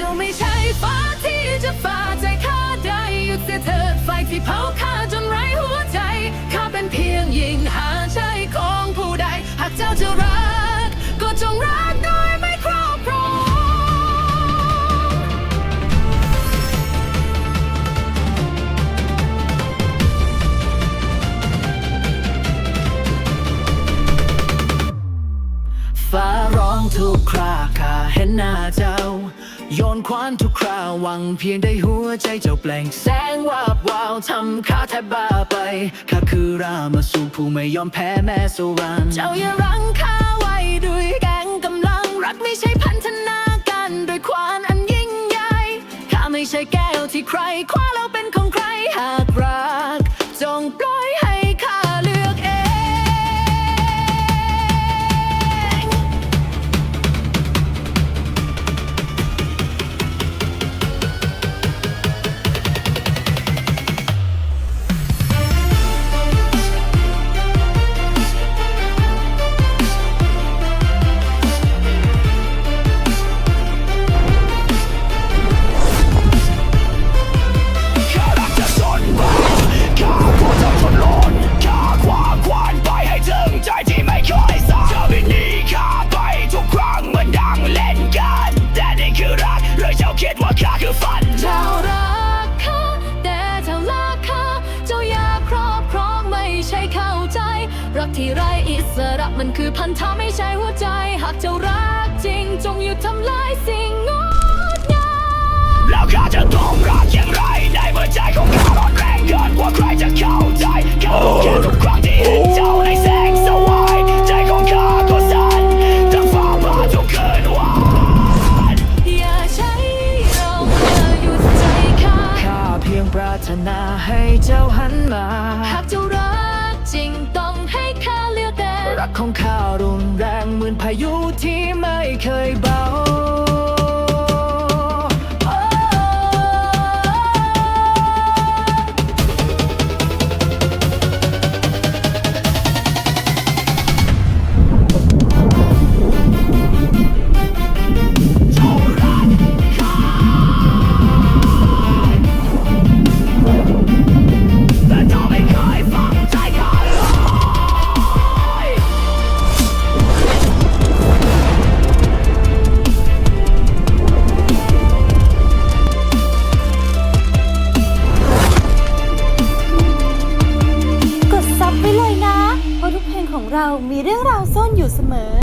จะไม่ใช่ฟ้าที่จะฝ่าใจข้าได้หยุดเสียเถิดไฟที่เผาข้าจนไร้หัวใจข้าเป็นเพียงหญิงหาใจของผู้ใด หากเจ้าจะรักก็จงรัก ร้องทุกคราข้าเห็นหน้าเจ้า โยนควันทุกคราวหวังเพียงได้หัวใจเจ้าเปล่งแสงวาบวาวทำข้าแทบบ้าไปข้าคือรามาสู่ผู้ไม่ยอมแพ้แม้สุวรรณเจ้าอย่ารั้งข้าไว้ด้วยแกงกำลังรักไม่ใช่พันธนาการด้วยควานอันยิ่งใหญ่ข้าไม่ใช่แก้วที่ใครคว้าแล้ว กที่ไรอิสระมันคือพันธะไม่ใช่หัวใจ หากเจ้ารักจริง จงหยุดทำลายสิ่งงดงามแล้วข้าจะต้องรักอย่างไรในเมื่อใจของข้าร้อนแรงเกินกว่าใครจะเข้าใจข้ารู้แค่ทุกครั้งที่เห็นเจ้าในแสงสว่างใจของข้าก็สั่นทั้งฟ้าผ่าทุกคืนวันอย่าใช้เรามาหยุดใจข้าข้าเพียงปรารถนาให้เจ้าหันมา หากเจ้ารัก ของข้ารุนแรงเหมือนพายุที่ไม่เคยเบา ของเรามีเรื่องราวซ่อนอยู่เสมอ